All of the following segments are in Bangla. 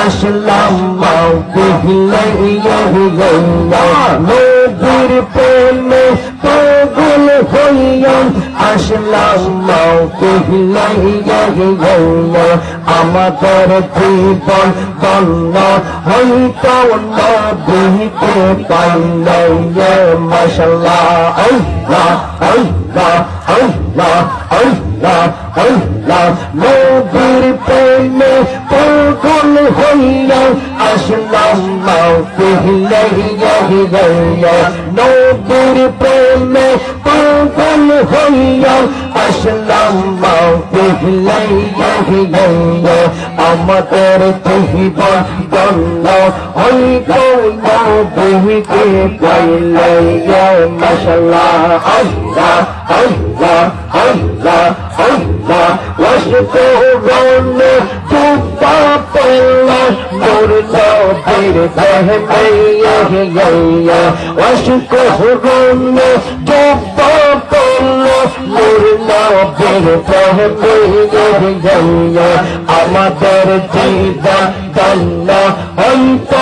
আসলাম মাও বিহলাইয়া বিহলা মোদির প্রেমে আসলাম আমাদের জীবন দন্ন হইত বিহিতে পাইলে মশলা আল্লাহ আল্লাহ আল্লাহ আল্লাহ আল্লাহ। নবীর প্রেমে পাগল হইয়া আসলাম মাও পিহলে গিয়া গিয়া নবীর প্রেমে পাগল হইয়া আসলাম আমাদের জীবন বন্ধ হইত নবীকে পাইলাইয়া মশলা আল্লাহ I baby, baby, baby, baby, baby, baby, baby, baby, baby, আমাদের জীবন দন্ন হইত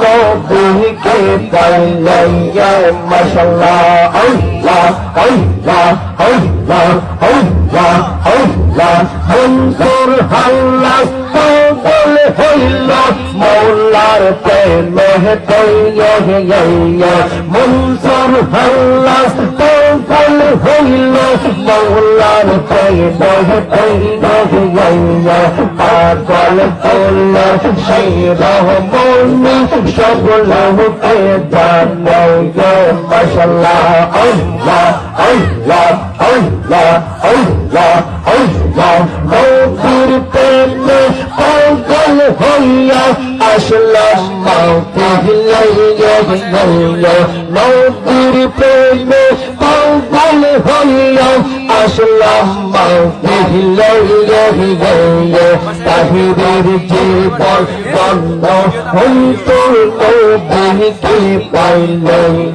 নবীকে পাইলাইয়া মাশাল্লাহ আল্লাহ আল্লাহ আল্লাহ আল্লাহ আল্লাহ। মনসুর হাল্লা পাগল হইল, মৌলার প্রেমে গইয়া মনসুর হাল্লা কাল হইল মৌলার চৈব চৈব গঙ্গা পাগল ফুল শৈব মৌন সগুলহ কে দানগ মশলা আল্লাহ আল্লাহ আল্লাহ আল্লাহ আল্লাহ। মৌতির প্রেম পাগল হইয়া আসলা মৌতি হইয়া মৌতির প্রেম قوم فلو أسلم في الليل بينه تحرير جبل فلو كنت قلبه في الليل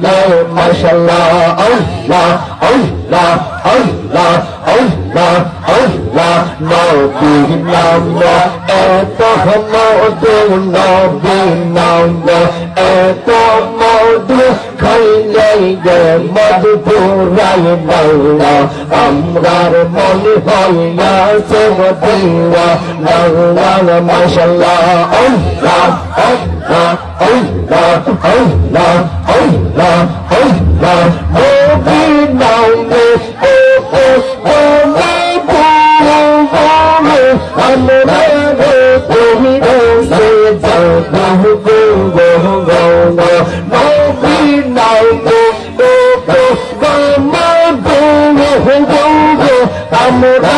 ما شاء الله الله الله الله الله الله نبي نمو اتخ موضوع نبي نمو اتخ موضوع হইলে মধুপুরাই বাংলা আমরার মনে হইয়া সব দিয়া বাংলার মশলা আল্লাহ আল্লাহ আল্লাহ আল্লাহ আমরা আমরা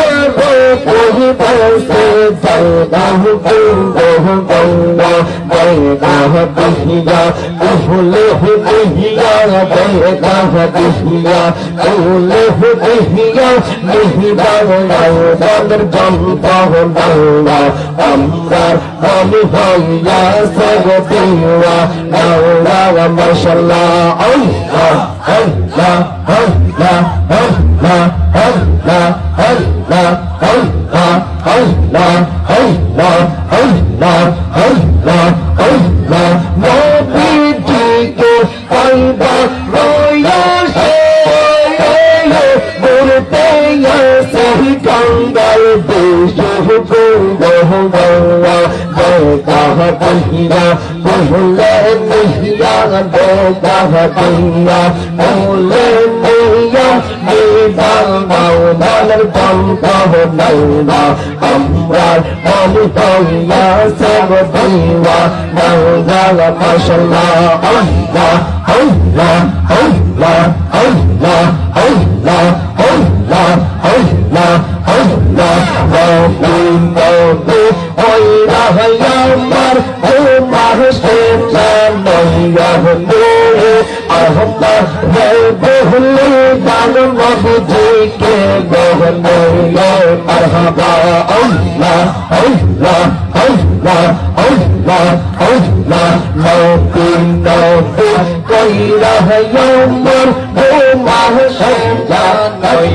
পহিব সে জয়দাহ বহ গঙ্গা জয়দাহ দিহিয়া কুহলেহ দিহিয়া জয়দাহ দিহিয়া কুহলেহ দিহিয়া দিহিবার নাওদার জন্মদাহ গঙ্গা আমরা মশলা Oh, ते सही चऊं কাঙ্গাল দেশ গৌরহ গৌরা বেগাহ বহিয়া বহলে নিহিয়া বেগাহ বহিয়া বহলে নিহিয়া নিবাল মাওলার বন্ধ নাইলা আমরা মনে হইয়া সব দিওয়া নাইলা মাশাল্লাহ আল্লাহ আল্লাহ আল্লাহ আল্লাহ আল্লাহ আল্লাহ আল্লাহ আল্লাহ নবী নবী ওই রাহয়ামার ও মাহসে নইয়া হলে আহমদ হে বহুলি দান মবুজিকে বহুলিলে মরহবা আল্লাহ আল্লাহ আল্লাহ আল্লাহ আল্লাহ নৌকিন নৌকিন কই রহ ইয়ামর ও মাহশর জানাই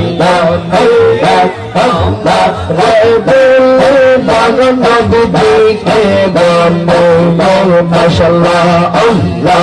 আল্লাহ আল্লাহ রে বহুলি দান মবুজিকে বহুলিলে মাশাআল্লাহ আল্লাহ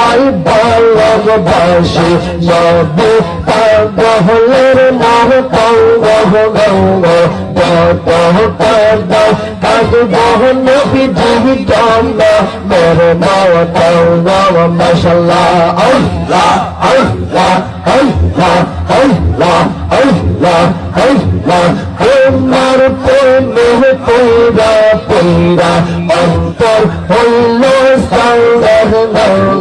তোমায় ভালোবাসি, নবী পাগলের নাম পঙ্গ গঙ্গ কাজ বহন নবী জীবিতম মেরে নাম তঙ্গ মাশাল্লাহ, আল্লাহ আল্লাহ আল্লাহ আল্লাহ আল্লাহ আল্লাহ তোমার প্রেমে পৈরা পৈরা অন্তর হইল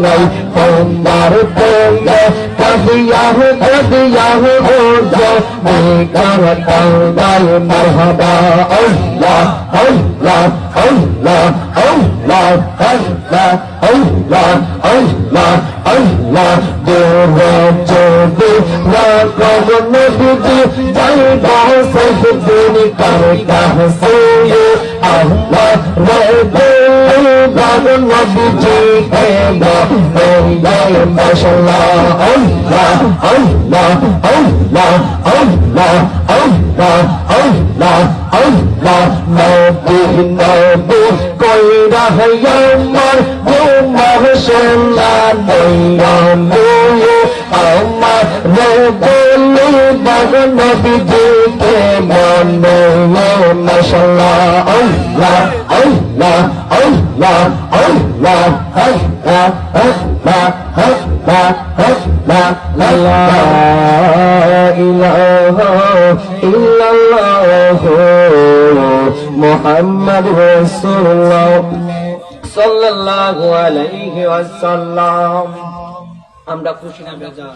নাই। তোমার প্রেমে কদিয়া কদিয়া হো যো। বেকার কাঙ্গাল মরহবা, আল্লাহ আল্লাহ আল্লাহ আল্লাহ আল্লাহ আল্লাহ আল্লাহ আল্লাহ। দেওয়া চোদে রাগব নবী যাই বাসে দিন কর কাহসে আল্লাহ রে বাগ নবী জি কে বাই মাশাআল্লাহ আল্লাহ আল্লাহ আল্লাহ আল্লাহ আল্লাহ আল্লাহ আল্লাহ নবী নবী কইরা আমার ঘুমাহ সোনা নইয়া মুয়ে আমার রে বলে বাগ নবী দিকে মনে মাশাল্লাহ, আল্লাহ আল্লাহ আল্লাহ محمد رسول الله صلى الله عليه وسلم আমরা খুশি না বেজার